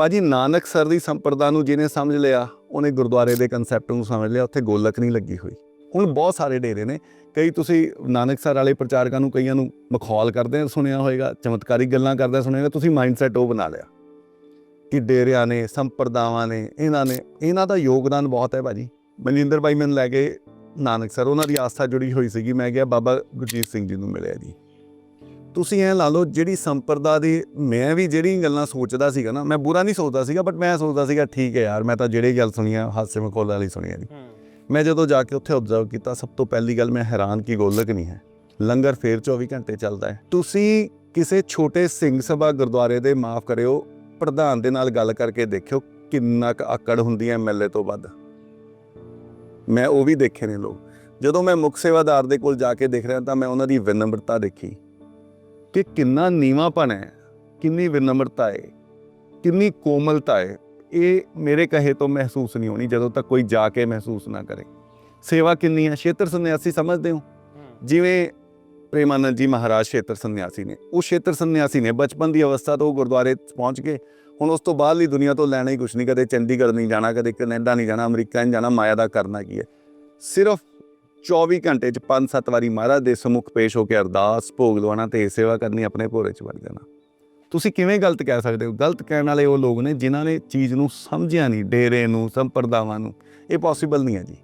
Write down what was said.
ਭਾਜੀ ਨਾਨਕ ਸਰ ਦੀ ਸੰਪਰਦਾ ਨੂੰ ਜਿਹਨੇ ਸਮਝ ਲਿਆ, ਉਹਨੇ ਗੁਰਦੁਆਰੇ ਦੇ ਕਨਸੈਪਟ ਨੂੰ ਸਮਝ ਲਿਆ, ਉੱਥੇ ਗੋਲਕ ਨਹੀਂ ਲੱਗੀ ਹੋਈ। ਹੁਣ ਬਹੁਤ ਸਾਰੇ ਡੇਰੇ ਨੇ, ਕਈ ਤੁਸੀਂ ਨਾਨਕ ਸਰ ਵਾਲੇ ਪ੍ਰਚਾਰਕਾਂ ਨੂੰ ਕਈਆਂ ਨੂੰ ਮਖੌਲ ਕਰਦੇ ਸੁਣਿਆ ਹੋਵੇਗਾ ਚਮਤਕਾਰੀ ਗੱਲਾਂ ਕਰਦੇ ਸੁਣਿਆ ਹੋਵੇਗਾ ਤੁਸੀਂ ਮਾਈਂਡਸੈਟ ਉਹ ਬਣਾ ਲਿਆ। ਕਿ ਡੇਰਿਆਂ ਨੇ, ਸੰਪਰਦਾਵਾਂ ਨੇ, ਇਹਨਾਂ ਨੇ, ਇਹਨਾਂ ਦਾ ਯੋਗਦਾਨ ਬਹੁਤ ਹੈ ਭਾਜੀ। ਮਨਿੰਦਰ ਭਾਈ ਮੈਨੂੰ ਲੈ ਕੇ ਨਾਨਕ ਸਰ, ਉਹਨਾਂ ਦੀ ਆਸਥਾ ਜੁੜੀ ਹੋਈ ਸੀਗੀ, ਮੈਂ ਗਿਆ ਬਾਬਾ ਗੁਰਜੀਤ ਸਿੰਘ ਜੀ ਨੂੰ ਮਿਲਿਆ ਜੀ। ਤੁਸੀਂ ਇਹ ਲਾ ਲਓ ਜਿਹੜੀ ਸੰਪਰਦਾ ਦੀ ਮੈਂ ਵੀ ਜਿਹੜੀ ਗੱਲਾਂ ਸੋਚਦਾ ਸੀਗਾ ਨਾ ਮੈਂ ਬੁਰਾ ਨਹੀਂ ਸੋਚਦਾ ਸੀਗਾ ਬਟ ਮੈਂ ਸੋਚਦਾ ਸੀਗਾ ਠੀਕ ਹੈ ਯਾਰ ਮੈਂ ਤਾਂ ਜਿਹੜੀ ਗੱਲ ਸੁਣੀਆਂ ਹਾਸੇ ਮਖੌਲ ਵਾਲੀ ਸੁਣੀਆਂ ਜੀ ਮੈਂ ਜਦੋਂ ਜਾ ਕੇ ਉੱਥੇ ਆਬਜ਼ਰਵ ਕੀਤਾ ਸਭ ਤੋਂ ਪਹਿਲੀ ਗੱਲ ਮੈਂ ਹੈਰਾਨ ਕਿ ਗੋਲਕ ਨਹੀਂ ਹੈ। ਲੰਗਰ ਫੇਰ 24 ਘੰਟੇ ਚੱਲਦਾ ਹੈ। ਤੁਸੀਂ ਕਿਸੇ ਛੋਟੇ ਸਿੰਘ ਸਭਾ ਗੁਰਦੁਆਰੇ ਦੇ ਮਾਫ ਕਰਿਓ ਪ੍ਰਧਾਨ ਦੇ ਨਾਲ ਗੱਲ ਕਰਕੇ ਦੇਖਿਓ ਕਿੰਨਾ ਕੁ ਆਕੜ ਹੁੰਦੀ ਹੈ ਐਮਐਲਏ ਤੋਂ ਵੱਧ। ਮੈਂ ਉਹ ਵੀ ਦੇਖੇ ਨੇ ਲੋਕ। ਜਦੋਂ ਮੈਂ ਮੁੱਖ ਸੇਵਾਦਾਰ ਦੇ ਕੋਲ ਜਾ ਕੇ ਦੇਖ ਰਿਹਾ ਤਾਂ ਮੈਂ ਉਹਨਾਂ ਦੀ ਵਿਨમ્રਤਾ ਦੇਖੀ। ਕਿ ਕਿੰਨਾ ਨੀਵਾਪਨ ਹੈ ਕਿੰਨੀ ਵਿਨમ્રਤਾ ਹੈ ਕਿੰਨੀ ਕੋਮਲਤਾ ਹੈ ਇਹ ਮੇਰੇ ਕਹੇ ਤੋਂ ਮਹਿਸੂਸ ਨਹੀਂ ਹੋਣੀ ਜਦੋਂ ਤੱਕ ਕੋਈ ਜਾ ਕੇ ਮਹਿਸੂਸ ਨਾ ਕਰੇ। ਸੇਵਾ ਕਿੰਨੀ ਹੈ? ਛੇਤਰ ਸੰਨਿਆਸੀ ਸਮਝਦੇ ਹੋ? ਜਿਵੇਂ ਪ੍ਰੇਮਾਨੰਦ ਜੀ ਮਹਾਰਾਜ ਛੇਤਰ ਸੰਨਿਆਸੀ ਨੇ ਉਹ ਛੇਤਰ ਸੰਨਿਆਸੀ ਨੇ ਬਚਪਨ ਦੀ ਅਵਸਥਾ ਤੋਂ ਉਹ ਗੁਰਦੁਆਰੇ ਪਹੁੰਚ ਕੇ ਹੁਣ ਉਸ ਤੋਂ ਬਾਅਦਲੀ ਦੁਨੀਆ ਤੋਂ ਲੈਣਾ ਹੀ ਕੁਛ ਨਹੀਂ ਕਦੇ ਚੰਡੀਗੜ੍ਹ ਨਹੀਂ ਜਾਣਾ ਕਦੇ ਕੈਨੇਡਾ ਨਹੀਂ ਜਾਣਾ ਅਮਰੀਕਾ ਨਹੀਂ ਜਾਣਾ ਮਾਇਆ ਦਾ ਕਰਨਾ ਕੀ ਹੈ? ਸਿਰਫ 24 ਘੰਟੇ 'ਚ 5-7 ਵਾਰੀ ਮਹਾਰਾਜ ਦੇ ਸਮੁਖ ਪੇਸ਼ ਹੋ ਕੇ ਅਰਦਾਸ, ਭੋਗ ਲਵਾਉਣਾ ਤੇ ਸੇਵਾ ਕਰਨੀ ਆਪਣੇ ਭੋਰੇ 'ਚ ਵੜ ਜਾਣਾ। ਤੁਸੀਂ ਕਿਵੇਂ ਗਲਤ ਕਹਿ ਸਕਦੇ ਹੋ? ਗਲਤ ਕਹਿਣ ਵਾਲੇ ਉਹ ਲੋਕ ਨੇ ਜਿਨ੍ਹਾਂ ਨੇ ਚੀਜ਼ ਨੂੰ ਸਮਝਿਆ ਨਹੀਂ, ਡੇਰੇ ਨੂੰ, ਸੰਪਰਦਾਵਾਂ ਨੂੰ। ਇਹ ਪੋਸੀਬਲ ਨਹੀਂ ਹੈ ਜੀ।